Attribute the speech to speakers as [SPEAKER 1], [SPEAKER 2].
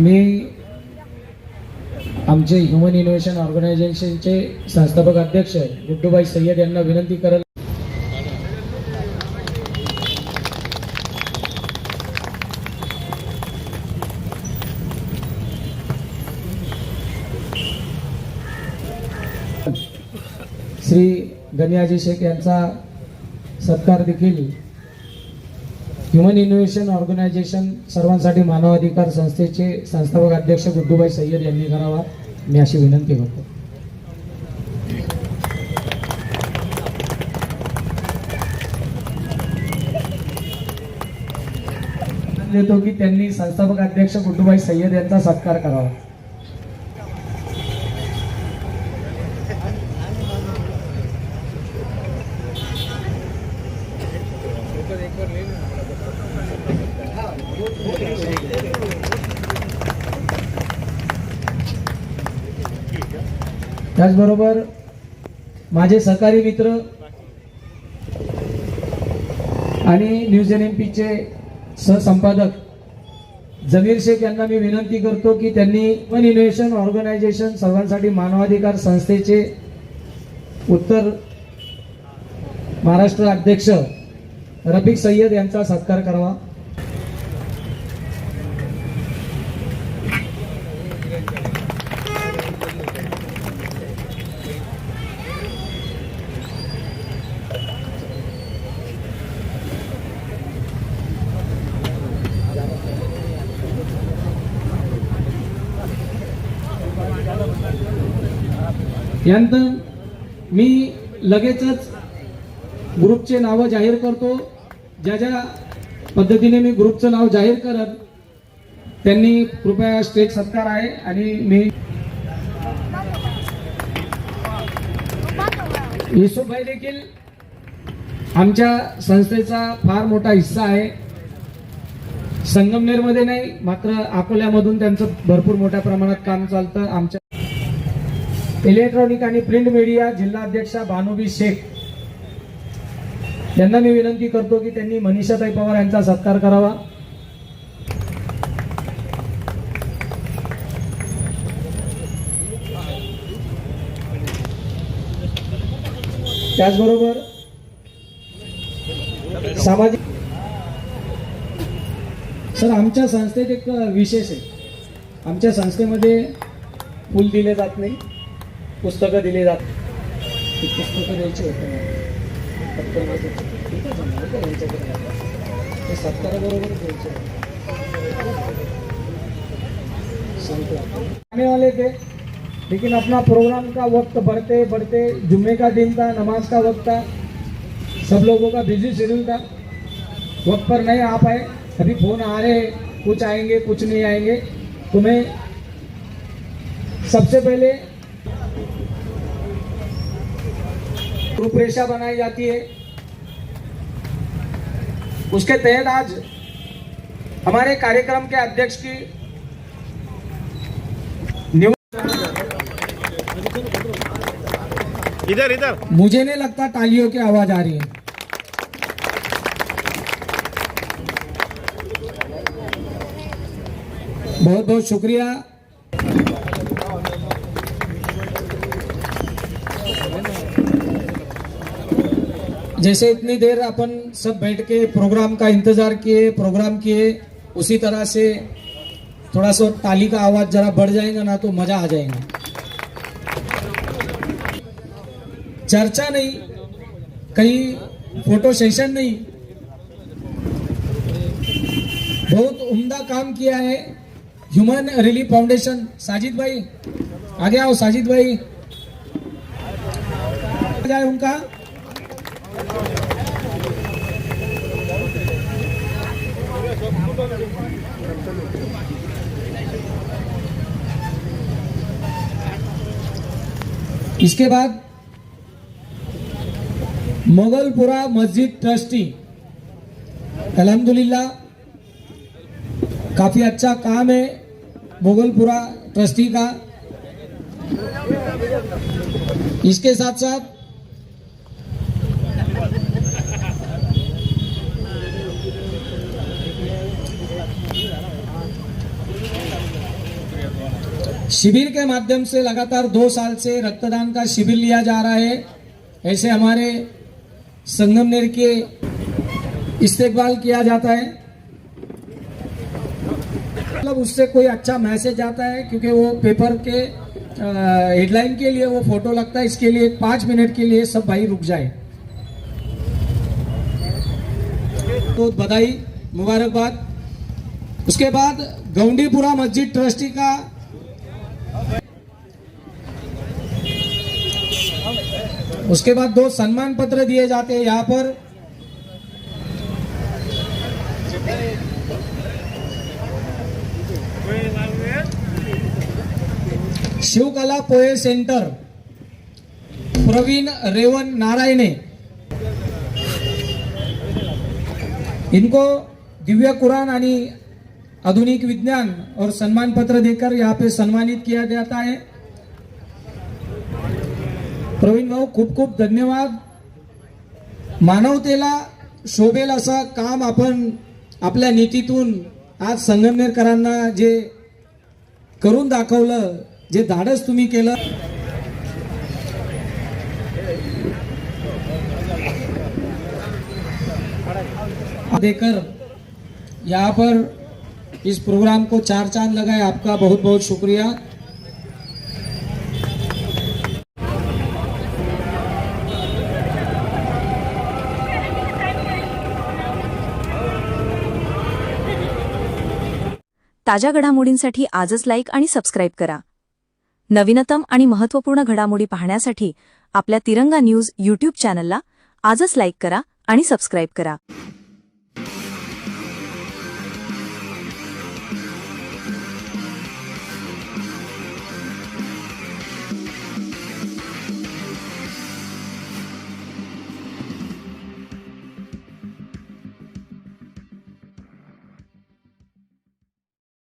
[SPEAKER 1] मी आमचे human innovation ऑर्गनायझेशनचे संस्थापक अध्यक्ष गुड्डूबाई सय्यद यांना विनंती करत श्री गनियाजी शेख यांचा सत्कार देखील ह्युमन इनोव्हेशन ऑर्गनायझेशन सर्वांसाठी मानवाधिकार संस्थेचे संस्थापक अध्यक्ष गुड्डूबाई सय्यद यांनी करावा. मी अशी विनंती करतो. देतो की त्यांनी संस्थापक अध्यक्ष गुड्डूभाई सय्यद यांचा सत्कार करावा. त्याचबरोबर माझे सहकारी मित्र आणि न्यूज एन एम पीचे सहसंपादक जमीर शेख यांना मी विनंती करतो की त्यांनी वन इनोव्हेशन ऑर्गनायझेशन सर्वांसाठी मानवाधिकार संस्थेचे उत्तर महाराष्ट्र अध्यक्ष रफिक सय्यद यांचा सत्कार करावा. यानंतर मी लगेचच ग्रुपचे नावं जाहीर करतो. ज्या ज्या पद्धतीने मी ग्रुपचं नाव जाहीर करत त्यांनी कृपया स्टेज सत्कार आहे आणि मी युसुफभाई देखील आमच्या संस्थेचा फार मोठा हिस्सा आहे. संगमनेरमध्ये नाही मात्र अकोल्यामधून त्यांचं भरपूर मोठ्या प्रमाणात काम चालतं. आमच्या इलेक्ट्रॉनिक आणि प्रिंट मीडिया जिल्हा अध्यक्षा भानुबी शेख. यांना मी विनंती करतो की त्यांनी मनीषाताई पवार यांचा सत्कार करावा. त्याचबरोबर सामाजिक सर आमच्या संस्थेत एक विशेष आहे. आमच्या संस्थेमध्ये फुल दिले जात नाही. पुस्तकं दिली जात. ती पुस्तकं द्यायची होती. ठीक आहे जमलं सत्काराबरोबर द्यायचे सांगतो. आने वाले थे लेकिन अपना प्रोग्राम का वक्त बढ़ते बढ़ते जुम्मे का दिन था नमाज का वक्त था सब लोगों का बिजी शेड्यूल था। वक्त पर नहीं आ पाए। अभी फोन आ रहे कुछ आएंगे कुछ नहीं आएंगे। तुम्हें सबसे पहले रूपरेखा बनाई जाती है। उसके तहत आज हमारे कार्यक्रम के अध्यक्ष की
[SPEAKER 2] इधर इधर।
[SPEAKER 1] मुझे नहीं लगता तालियों की आवाज़ आ रही है। बहुत बहुत शुक्रिया। जैसे इतनी देर अपन सब बैठ के प्रोग्राम का इंतज़ार किए प्रोग्राम किए, उसी तरह से थोड़ा सा ताली का आवाज़ जरा बढ़ जाएगा ना तो मज़ा आ जाएगा। चर्चा नहीं, कहीं फ़ोटो सेशन नहीं। बहुत उम्दा काम किया है ह्यूमन रिलीफ फाउंडेशन साजिद भाई, आगे आओ साजिद भाई। जाए उनका। इसके बाद मोगलपुरा मस्जिद ट्रस्टी। अलहमदुल्ला काफी अच्छा काम है मोगलपुरा ट्रस्टी का। इसके साथ साथ शिविर के माध्यम से लगातार दो साल से रक्तदान का शिविर लिया जा रहा है। ऐसे हमारे संगमनेर के इस्तेकबाल किया जाता है। मतलब उससे कोई अच्छा मैसेज आता है, क्योंकि वो पेपर के हेडलाइन के लिए वो फ़ोटो लगता है, इसके लिए पाँच मिनट के लिए सब भाई रुक जाए। तो बधाई मुबारकबाद। उसके बाद गौंडीपुरा मस्जिद ट्रस्टी का उसके बाद दो सम्मान पत्र दिए जाते हैं यहाँ पर। शिवकला पोहे सेंटर, प्रवीण रेवन नारायणे। इनको दिव्य कुरान आधुनिक विज्ञान और सम्मान पत्र देकर यहाँ पे सम्मानित किया जाता है। प्रवीण भाऊ खूप खूप धन्यवाद. मानवतेला शोभेल असं काम आपण आपल्या नीतीतून आज संगमनेरकरांना जे करून दाखवलं जे धाडस तुम्ही केलं. देकर यहाँ पर इस प्रोग्राम को चार चांद लगाए. आपका बहुत बहुत शुक्रिया.
[SPEAKER 3] ताज्या घडामोडींसाठी आजच लाईक आणि सबस्क्राईब करा. नवीनतम आणि महत्त्वपूर्ण घडामोडी पाहण्यासाठी आपल्या तिरंगा न्यूज यूट्यूब चॅनलला आजच लाईक करा आणि सबस्क्राईब करा.